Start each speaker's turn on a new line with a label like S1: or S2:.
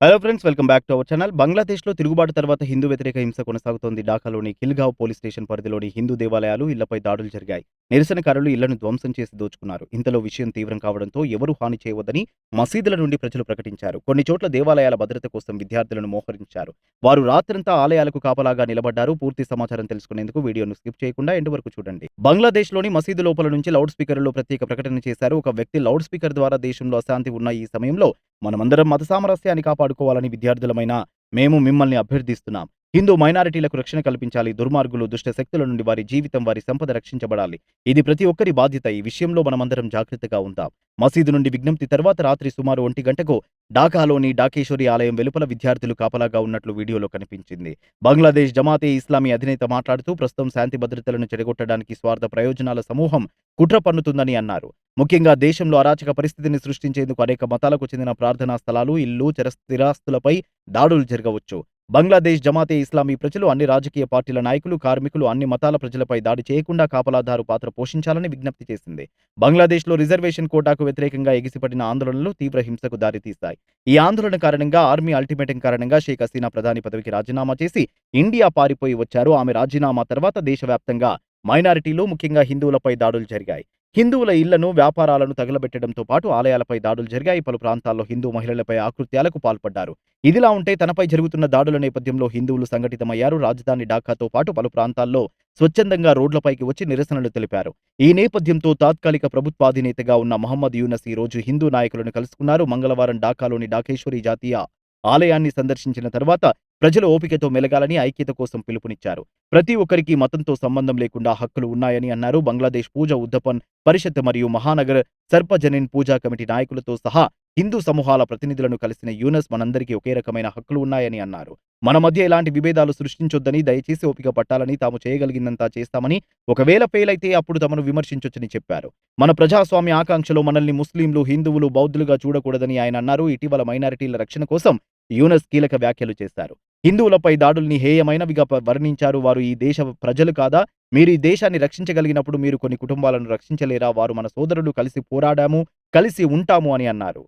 S1: Hello friends welcome back to our channel బంగ్లాదేశ్లో తిరుగుబాటు తర్వాత హిందూ వ్యతిరేక హింస కొనసాగుతోంది. ఢాకాలోని కిల్గావ్ పోలీస్ స్టేషన్ పరిధిలోని హిందూ దేవాలయాలు ఇళ్ళపై దాడులు జరిగాయి. నిరసనకారులు ఇళ్ళను ధ్వంసం చేసి దోచుకున్నారు. ఇంతలో విషయం తీవ్రం కావడంతో ఎవరూ హాని చేయవద్దని మసీదుల నుండి ప్రజలు ప్రకటించారు. కొన్ని చోట్ల దేవాలయాల భద్రత కోసం విద్యార్థులను మోహరించారు. వారు రాత్రంతా ఆలయాలకు కాపలాగా నిలబడ్డారు. పూర్తి సమాచారం తెలుసుకునేందుకు వీడియోను స్కిప్ చేయకుండా ఎండ్ వరకు చూడండి. బంగ్లాదేశ్లోని మసీదు లోపల నుంచి లౌడ్ స్పీకర్లో ప్రత్యేక ప్రకటన చేశారు. ఒక వ్యక్తి లౌడ్ స్పీకర్ ద్వారా దేశంలో అశాంతి ఉన్న ఈ సమయంలో మనమందరం మత సామరస్యాన్ని కాపాడుకోవాలని విద్యార్థులమైన మేము మిమ్మల్ని అభ్యర్థిస్తున్నాం. హిందూ మైనారిటీలకు రక్షణ కల్పించాలి దుర్మార్గులు దుష్ట శక్తుల నుండి వారి జీవితం వారి సంపద రక్షించబడాలి. ఇది ప్రతి ఒక్కరి బాధ్యత. ఈ విషయంలో మనమందరం జాగ్రత్తగా ఉందాం మసీదు నుండి విజ్ఞప్తి తర్వాత రాత్రి సుమారు ఒంటి గంటకు ఢాకాలోని డాకేశ్వరి ఆలయం వెలుపల విద్యార్థులు కాపలాగా ఉన్నట్లు వీడియోలో కనిపించింది. బంగ్లాదేశ్ జమాతే ఇస్లామీ అధినేత మాట్లాడుతూ ప్రస్తుతం శాంతి భద్రతలను చెడగొట్టడానికి స్వార్థ ప్రయోజనాల సమూహం కుట్ర పన్నుతుందని అన్నారు. ముఖ్యంగా దేశంలో అరాచక పరిస్థితిని సృష్టించేందుకు అనేక మతాలకు చెందిన ప్రార్థనా స్థలాలు ఇల్లు చర స్థిరాస్తులపై దాడులు జరగవచ్చు. బంగ్లాదేశ్ జమాతే ఇస్లామీ ప్రజలు అన్ని రాజకీయ పార్టీల నాయకులు కార్మికులు అన్ని మతాల ప్రజలపై దాడి చేయకుండా కాపలాదారు పాత్ర పోషించాలని విజ్ఞప్తి చేసింది. బంగ్లాదేశ్లో రిజర్వేషన్ కోటాకు వ్యతిరేకంగా ఎగిసిపడిన ఆందోళనలు తీవ్ర హింసకు దారితీస్తాయి ఈ ఆందోళన కారణంగా ఆర్మీ అల్టిమేటం కారణంగా షేక్ హసీనా ప్రధాని పదవికి రాజీనామా చేసి ఇండియా పారిపోయి వచ్చారు. ఆమె రాజీనామా తర్వాత దేశవ్యాప్తంగా మైనారిటీలు ముఖ్యంగా హిందువులపై దాడులు జరిగాయి. హిందువుల ఇళ్ళను వ్యాపారాలను తగలబెట్టడంతో పాటు ఆలయాలపై దాడులు జరిగాయి. పలు ప్రాంతాల్లో హిందూ మహిళలపై ఆకృత్యాలకు పాల్పడ్డారు. ఇదిలా ఉంటే తనపై జరుగుతున్న దాడుల నేపథ్యంలో హిందువులు సంఘటితమయ్యారు. రాజధాని ఢాకాతో పాటు పలు ప్రాంతాల్లో స్వచ్ఛందంగా రోడ్లపైకి వచ్చి నిరసనలు తెలిపారు. ఈ నేపథ్యంతో తాత్కాలిక ప్రభుత్వాధినేతగా ఉన్న మహమ్మద్ యూనస్ ఈ రోజు హిందూ నాయకులను కలుసుకున్నారు. మంగళవారం ఢాకాలోని ఢాకేశ్వరి జాతీయ ఆలయాన్ని సందర్శించిన తర్వాత ప్రజలు ఓపికతో మెలగాలని ఐక్యత కోసం పిలుపునిచ్చారు. ప్రతి ఒక్కరికి మతంతో సంబంధం లేకుండా హక్కులు ఉన్నాయని అన్నారు. బంగ్లాదేశ్ పూజ ఉద్దపన్ పరిషత్ మరియు మహానగర్ సర్పజనిన్ పూజా కమిటీ నాయకులతో సహా హిందూ సమూహాల ప్రతినిధులను కలిసిన యూనస్ మనందరికీ ఒకే రకమైన హక్కులు ఉన్నాయని అన్నారు. మన మధ్య ఎలాంటి విభేదాలు సృష్టించొద్దని దయచేసి ఓపిక పట్టాలని తాము చేయగలిగిందంతా చేస్తామని ఒకవేళ ఫెయిల్ అయితే అప్పుడు తమను విమర్శించొచ్చని చెప్పారు. మన ప్రజాస్వామ్య ఆకాంక్షలో మనల్ని ముస్లింలు హిందువులు బౌద్ధులుగా చూడకూడదని ఆయన అన్నారు. ఇటీవల మైనారిటీల రక్షణ కోసం యూనస్ కీలక వ్యాఖ్యలు చేశారు హిందువులపై దాడుల్ని హేయమైనవిగా వర్ణించారు వారు ఈ దేశ ప్రజలు కాదా? మీరు ఈ దేశాన్ని రక్షించగలిగినప్పుడు మీరు కొన్ని కుటుంబాలను రక్షించలేరా? వారు మన సోదరులు కలిసి పోరాడాము కలిసి ఉంటాము అని అన్నారు.